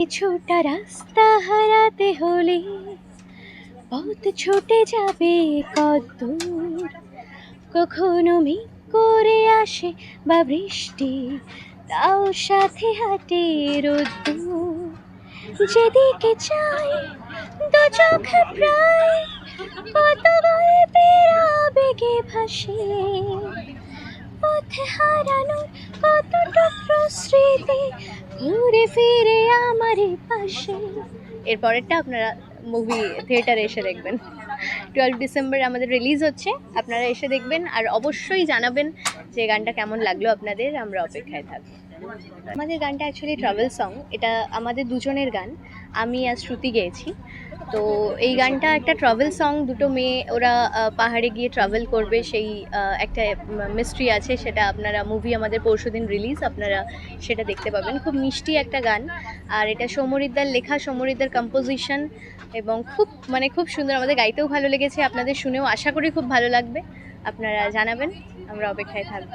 কিছুটা রাস্তা হারাতে হলে পথ ছুটে যাবে কদ্দূর কখনো মেঘ করে আসে বা বৃষ্টি, তাও সাথে হাঁটে রোদ্দুর যেদিকে চাই দু চোখে প্রায় কত গল্পের ভাসে। পথে হারানোর কত টুকরো স্মৃতি ঘুরে ফিরে আমার পাশে। এরপরেরটা আপনারা মুভি থিয়েটারে এসে দেখবেন। টুয়েলভ ডিসেম্বর আমাদের রিলিজ হচ্ছে, আপনারা এসে দেখবেন আর অবশ্যই জানাবেন যে গানটা কেমন লাগল আপনাদের, আমরা অপেক্ষায় থাকব। আমাদের গানটা অ্যাকচুয়ালি ট্রাভেল সং এটা আমাদের দুজনের গান। আমি আর শ্রুতি গেয়েছি। তো এই গানটা একটা ট্রাভেল সং দুটো মেয়ে ওরা পাহাড়ে গিয়ে ট্রাভেল করবে, সেই একটা মিস্ট্রি আছে, সেটা আপনারা মুভি আমাদের পরশুদিন রিলিজ আপনারা সেটা দেখতে পাবেন। খুব মিষ্টি একটা গান। আর এটা সমরিদ্দার লেখা, সমরিদ্দার কম্পোজিশন এবং খুব মানে খুব সুন্দর, আমাদের গাইতেও ভালো লেগেছে, আপনাদের শুনেও আশা করি খুব ভালো লাগবে। আপনারা জানাবেন, আমরা অপেক্ষায় থাকব।